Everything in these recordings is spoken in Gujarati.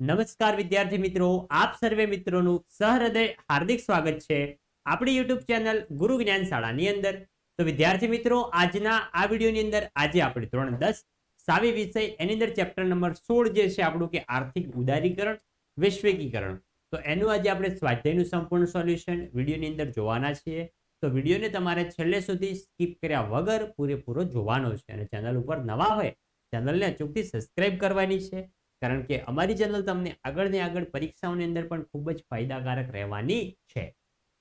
નમસ્કાર વિદ્યાર્થી મિત્રો, આપ સર્વે મિત્રોનું સહૃદય હાર્દિક સ્વાગત છે આપણી યુટ્યુબ ચેનલ ગુરુ જ્ઞાન શાળાની અંદર. તો વિદ્યાર્થી મિત્રો, આજના આ વિડીયોની અંદર આજે આપણે ધોરણ દસ, સાવી વિષય એની અંદર ચેપ્ટર નંબર સોળ જે છે આપણું કે આર્થિક ઉદારીકરણ, વૈશ્વિકીકરણ. તો એનું આજે આપણે સ્વાધ્યાયનું સંપૂર્ણ સોલ્યુશન વિડીયોની અંદર જોવાના છીએ. તો વિડીયોને તમારે છેલ્લે સુધી સ્કીપ કર્યા વગર પૂરેપૂરો જોવાનો છે અને ચેનલ ઉપર નવા હોય, ચેનલને અચૂકથી સબસ્ક્રાઇબ કરવાની છે. કારણ કે અમારી ચેનલ તમને આગળ ને આગળ પરીક્ષાઓની અંદર પણ ખૂબ જ ફાયદાકારક રહેવાની છે.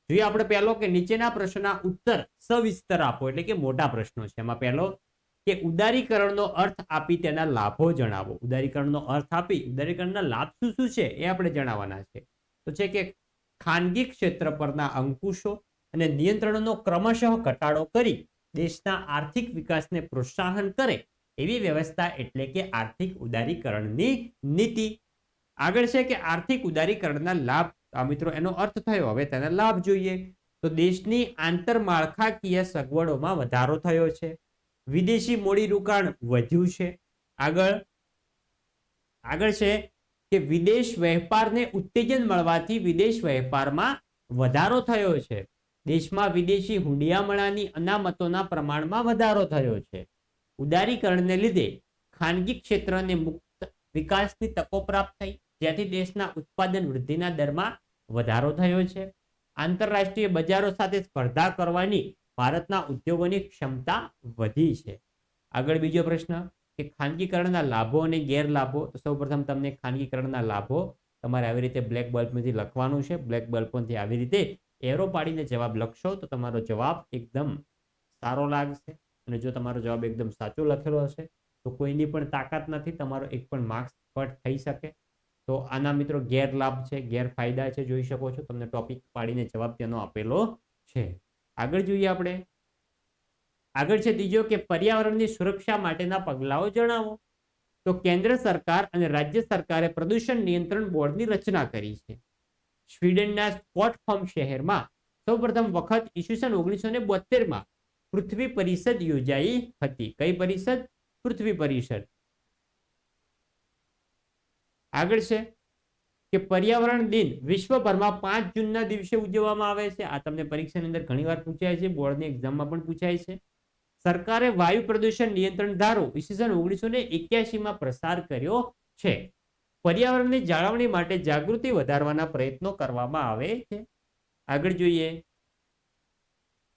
જોઈએ આપણે પહેલો કે નીચેના પ્રશ્નના ઉત્તર સવિસ્તર આપો, એટલે કે મોટા પ્રશ્નો છે. એમાં પહેલો કે ઉદારીકરણનો અર્થ આપી તેના લાભો જણાવો. ઉદારીકરણનો અર્થ આપી, ઉદારીકરણના લાભ શું શું છે એ આપણે જણાવવાના છે. તો છે કે ખાનગી ક્ષેત્ર પરના અંકુશો અને નિયંત્રણોનો ક્રમશઃ ઘટાડો કરી દેશના આર્થિક વિકાસને પ્રોત્સાહન કરે એવી વ્યવસ્થા એટલે કે આર્થિક ઉદારીકરણની નીતિ. આગળ છે કે આર્થિક ઉદારીકરણના લાભ, આ મિત્રો એનો અર્થ થયો, હવે તેના લાભ જોઈએ. તો દેશની આંતરમાળખાકીય સગવડોમાં વધારો થયો છે. વિદેશી મૂડીરોકાણ વધ્યું છે. આગળ આગળ છે કે વિદેશ વેપારને ઉત્તેજન મળવાથી વિદેશ વેપારમાં વધારો થયો છે. દેશમાં વિદેશી હુંડિયામણાની અનામતોના પ્રમાણમાં વધારો થયો છે. ઉદારીકરણને લીધે ખાનગી ક્ષેત્રને મુક્ત વિકાસની તકો પ્રાપ્ત થઈ. જેથી દેશના ઉત્પાદન વૃદ્ધિના દરમાં વધારો થયો છે. આંતરરાષ્ટ્રીય બજારો સાથે સ્પર્ધા કરવાની ભારતના ઉદ્યોગોની ક્ષમતા વધી છે. આગળ બીજો પ્રશ્ન કે ખાનગીકરણના લાભો અને ગેરલાભો. તો સૌપ્રથમ તમને ખાનગીકરણના લાભો તમારે આવી રીતે બ્લેક બલ્બમાંથી લખવાનું છે. બ્લેક બલ્બમાંથી આવી રીતે એરો પાડીને જવાબ લખશો તો તમારો જવાબ એકદમ સારો લાગશે. અને જો તમારો જવાબ એકદમ સાચો લખેલો હશે, તો કોઈની પણ તાકાત નથી, તમારો એક પણ માર્ક્સ કટ થઈ શકે. તો આના મિત્રો ગેરલાભ છે ગેરફાયદા છે, જોઈ શકો છો. તમને ટોપિક પાડીને જવાબ તેનો આપેલો છે. આગળ જોઈએ આપણે. આગળ છે ત્રીજો કે પર્યાવરણની સુરક્ષા માટેના પગલાઓ જણાવો. તો કેન્દ્ર સરકાર અને રાજ્ય સરકારે પ્રદૂષણ નિયંત્રણ બોર્ડની રચના કરી છે. સ્વીડનના સ્કોટફોર્મ શહેરમાં સૌપ્રથમ વખત ઈસવીસન ઓગણીસો ને બોતેરમાં પૃથ્વી પરિષદ યોજાઈ હતી. કઈ પરિષદ? પૃથ્વી પરિષદ. આગળ છે કે પર્યાવરણ દિન વિશ્વભરમાં પાંચ જૂનના દિવસે ઉજવવામાં આવે છે. આ તમને પરીક્ષાની અંદર ઘણીવાર પૂછાય છે. બોર્ડની એક્ઝામમાં પણ પૂછાય છે. સરકારે વાયુ પ્રદૂષણ નિયંત્રણ ધારો ઈસવીસન ઓગણીસો ને એક્યાસીમાં પ્રસાર કર્યો છે. પર્યાવરણની જાળવણી માટે જાગૃતિ વધારવાના પ્રયત્નો કરવામાં આવે છે. આગળ જોઈએ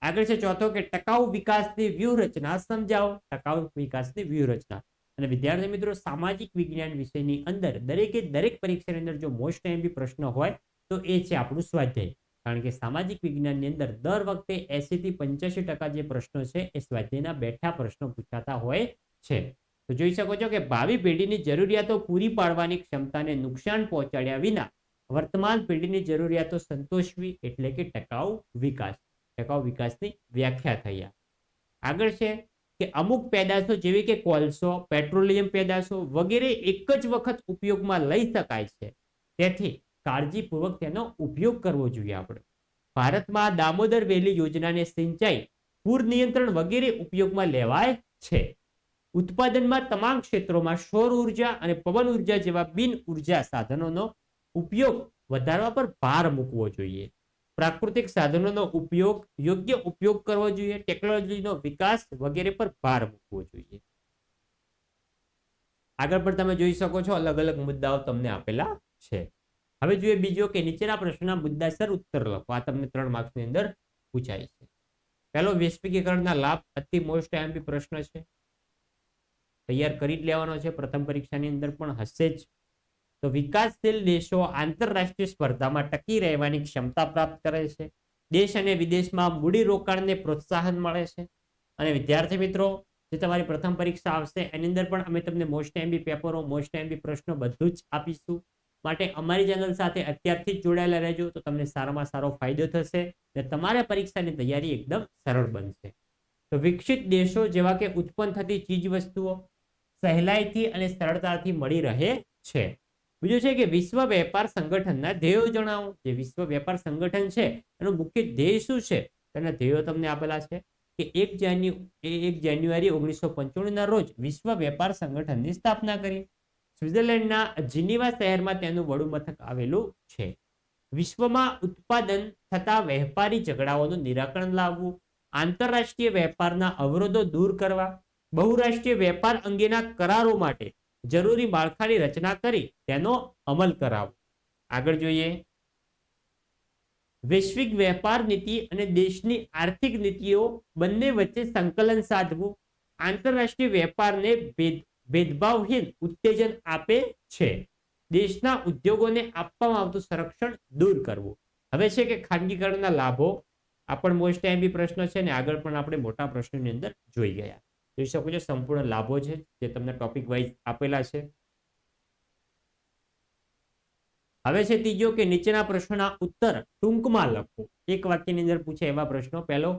આગળ છે ચોથો કે ટકાઉ વિકાસની વ્યૂહરચના. સમજાવો, ટકાઉ વિકાસની વ્યૂહરચના. અને વિદ્યાર્થી મિત્રો, સામાજિક વિજ્ઞાન વિષયની અંદર દરેકે દરેક પરીક્ષાની અંદર જો મોસ્ટ એમબી પ્રશ્ન હોય, તો એ છે આપણું સ્વાધ્યાય. કારણ કે સામાજિક વિજ્ઞાનની અંદર દર વખતે એસી થી પંચ્યાસી ટકા જે પ્રશ્નો છે, એ સ્વાધ્યાયના બેઠા પ્રશ્નો પૂછાતા હોય છે. તો જોઈ શકો છો કે ભાવિ પેઢીની જરૂરિયાતો પૂરી પાડવાની ક્ષમતાને નુકસાન પહોંચાડ્યા વિના વર્તમાન પેઢીની જરૂરિયાતો સંતોષવી એટલે કે ટકાઉ વિકાસ. ટકાઉ વિકાસની વ્યાખ્યા થઈ આગળ છે કે અમુક પેદાશો જેવી કે કોલસો, પેટ્રોલિયમ પેદાશો વગેરે એક જ વખત ઉપયોગમાં લઈ શકાય છે. તેથી કાળજીપૂર્વક તેનો ઉપયોગ કરવો જોઈએ આપણે. ભારતમાં દામોદર વેલી યોજનાને સિંચાઈ, પૂર નિયંત્રણ વગેરે ઉપયોગમાં લેવાય છે. ઉત્પાદનમાં તમામ ક્ષેત્રોમાં સૌર ઊર્જા અને પવન ઊર્જા જેવા બિન ઊર્જા સાધનોનો ઉપયોગ વધારવા પર ભાર મૂકવો જોઈએ. પ્રાકૃતિક સાધનોનો ઉપયોગ, યોગ્ય ઉપયોગ કરવો જોઈએ, ટેકનોલોજીનો વિકાસ વગેરે પર ભાર મૂકવો જોઈએ. આગળ પણ તમે જોઈ શકો છો, અલગ અલગ મુદ્દાઓ તમને આપેલા છે. હવે જોઈએ બીજો કે નીચેના પ્રશ્નના મુદ્દાસર ઉત્તર લખો. આ તમને ત્રણ માર્ક્સની અંદર પૂછાય છે. પહેલો, વૈશ્વિકીકરણના લાભ અતિ મોસ્ટ એમપી પ્રશ્ન છે. તૈયાર કરી જ લેવાનો છે. પ્રથમ પરીક્ષાની અંદર પણ હશે જ. તો વિકાસશીલ દેશો આંતરરાષ્ટ્રીય સ્પર્ધામાં ટકી રહેવાની ક્ષમતા પ્રાપ્ત કરે છે. દેશ અને વિદેશમાં મૂડી રોકાણને પ્રોત્સાહન મળે છે. અને વિદ્યાર્થી મિત્રો, જે તમારી પ્રથમ પરીક્ષા આવશે, એની અંદર પણ અમે તમને મોસ્ટ એમબી પેપરો, મોસ્ટ એમબી પ્રશ્નો બધું જ આપીશું. માટે અમારી ચેનલ સાથે અત્યારથી જ જોડાયેલા રહેજો, તો તમને સારામાં સારો ફાયદો થશે અને તમારા પરીક્ષાની તૈયારી એકદમ સરળ બનશે. તો વિકસિત દેશો જેવા કે ઉત્પન્ન થતી ચીજ વસ્તુઓ સહેલાઈથી અને સરળતાથી મળી રહે છે. બીજું છે કે વિશ્વ વેપાર સંગઠનના ધ્યેયો જણાવો. જે વિશ્વ વેપાર સંગઠન છે, એનું મુખ્ય ધ્યેય શું છે? તેના ધ્યેયો તમને આપેલા છે કે એક જાન્યુ એક જાન્યુઆરી ઓગણીસો પંચાણું રોજ વિશ્વ વેપાર સંગઠનની સ્થાપના કરી. સ્વિટ્ઝરલેન્ડના જીનીવા શહેરમાં તેનું વડું મથક આવેલું છે. વિશ્વમાં ઉત્પાદન થતા વેપારી ઝઘડાઓનું નિરાકરણ લાવવું, આંતરરાષ્ટ્રીય વેપારના અવરોધો દૂર કરવા, બહુરાષ્ટ્રીય વેપાર અંગેના કરારો માટે જરૂરી માળખાની રચના કરી તેનો અમલ કરાવવો આગળ જોઈએ. વૈશ્વિક વેપાર નીતિ અને દેશની આર્થિક નીતિઓ બંને વચ્ચે સંકલન સાધવું આંતરરાષ્ટ્રીય વેપારને ભેદ, ભેદભાવહીન ઉત્તેજન આપે છે. દેશના ઉદ્યોગોને આપવામાં આવતું સંરક્ષણ દૂર કરવું. હવે છે કે ખાનગીકરણના લાભો. આ પણ મોસ્ટ એમબી પ્રશ્ન છે ને આગળ પણ આપણે મોટા પ્રશ્નોની અંદર જોઈ ગયા. જોઈ શકો છો, સંપૂર્ણ લાભો છે, જે તમને ટોપિક વાઇઝ આપેલા છે. હવે છે ત્રીજો કે નીચેના પ્રશ્નોના ઉત્તર ટૂંકમાં લખો. એક વાક્યની અંદર પૂછે એવા પ્રશ્નો. પહેલો,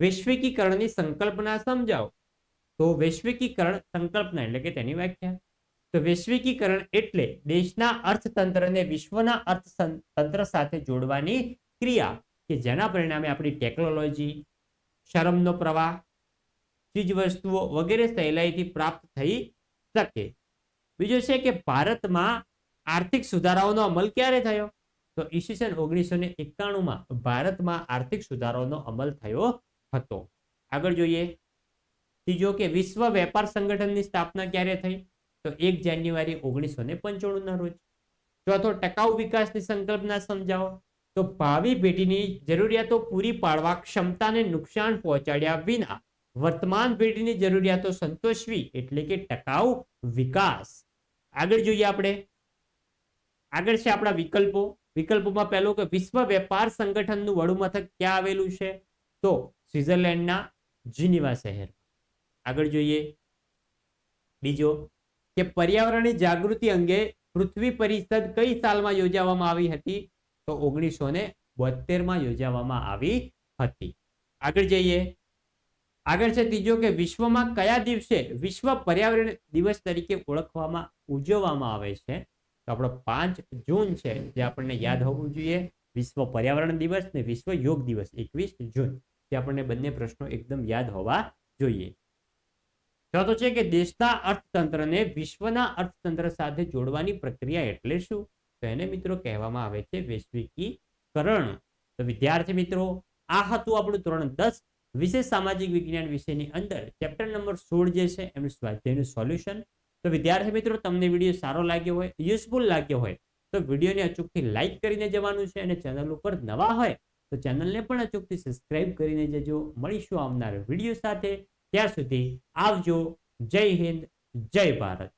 વૈશ્વિકીકરણની સંકલ્પના સમજાવો. તો વૈશ્વિકીકરણ સંકલ્પના એટલે કે તેની વ્યાખ્યા. તો વૈશ્વિકીકરણ એટલે દેશના અર્થતંત્રને વિશ્વના અર્થતંત્ર સાથે જોડવાની ક્રિયા, કે જેના પરિણામે આપણી ટેકનોલોજી શ્રમનો પ્રવાહ ચીજ વસ્તુઓ વગેરે સહેલાઈથી પ્રાપ્ત થઈ શકે. બીજો છે કે ભારતમાં આર્થિક સુધારાઓનો અમલ ક્યારે થયો? તો ઈસવીસન ઓગણીસો ને એકાણુંમાં ભારતમાં આર્થિક સુધારાઓનો અમલ થયો હતો. આગળ જોઈએ. ત્રીજો કે વિશ્વ વેપાર સંગઠનની સ્થાપના ક્યારે થઈ? તો એક જાન્યુઆરી ઓગણીસો ને પંચાણું ના રોજ. ચોથો, ટકાઉ વિકાસની સંકલ્પના સમજાવો. તો ભાવિ પેઢીની જરૂરિયાતો પૂરી પાડવા ક્ષમતાને નુકસાન પહોંચાડ્યા વિના વર્તમાન પેઢીની જરૂરિયાતો સંતોષવી એટલે કે ટકાઉ વિકાસ. આગળ જોઈએ આપણે. આગળ છે આપણા વિકલ્પો. વિકલ્પોમાં પહેલો કે વિશ્વ વેપાર સંગઠનનું વડું મથક ક્યાં આવેલું છે? તો સ્વિટ્ઝરલેન્ડના જીનીવા શહેર આગળ જોઈએ. બીજો કે પર્યાવરણની જાગૃતિ અંગે પૃથ્વી પરિષદ કઈ સાલમાં યોજાવામાં આવી હતી? તો ઓગણીસો ને બોતેરમાં યોજવામાં આવી હતી. આગળ જઈએ. આગળ છે ત્રીજો કે વિશ્વમાં કયા દિવસે વિશ્વ પર્યાવરણ દિવસ તરીકે ઓળખવામાં ઉજવવામાં આવે છે? તો આપણો પાંચ જૂન છે, જે આપણને યાદ હોવું જોઈએ. વિશ્વ પર્યાવરણ દિવસ ને વિશ્વ યોગ દિવસ, એકવીસ જૂન, જે આપણને બંને પ્રશ્નો એકદમ યાદ હોવા જોઈએ. ચોથો છે કે દેશના અર્થતંત્રને વિશ્વના અર્થતંત્ર સાથે જોડવાની પ્રક્રિયા એટલે શું? તો એને મિત્રો કહેવામાં આવે છે વૈશ્વિકીકરણ. તો વિદ્યાર્થી મિત્રો, આ હતું આપણું ધોરણ દસ વિશેષ સામાજિક વિજ્ઞાન વિષયની અંદર ચેપ્ટર નંબર સોળ જે છે એનું સ્વાધ્યાયનું સોલ્યુશન તો વિદ્યાર્થી મિત્રો, તમને વીડિયો સારો લાગ્યો હોય યુઝફુલ લાગ્યો હોય, તો વિડીયોને અચૂકથી લાઇક કરીને જવાનું છે અને ચેનલ ઉપર નવા હોય, તો ચેનલને પણ અચૂકથી સબસ્ક્રાઇબ કરીને જજો. મળીશું આવનાર વીડિયો સાથે. ત્યાં સુધી આવજો. જય હિન્દ, જય ભારત.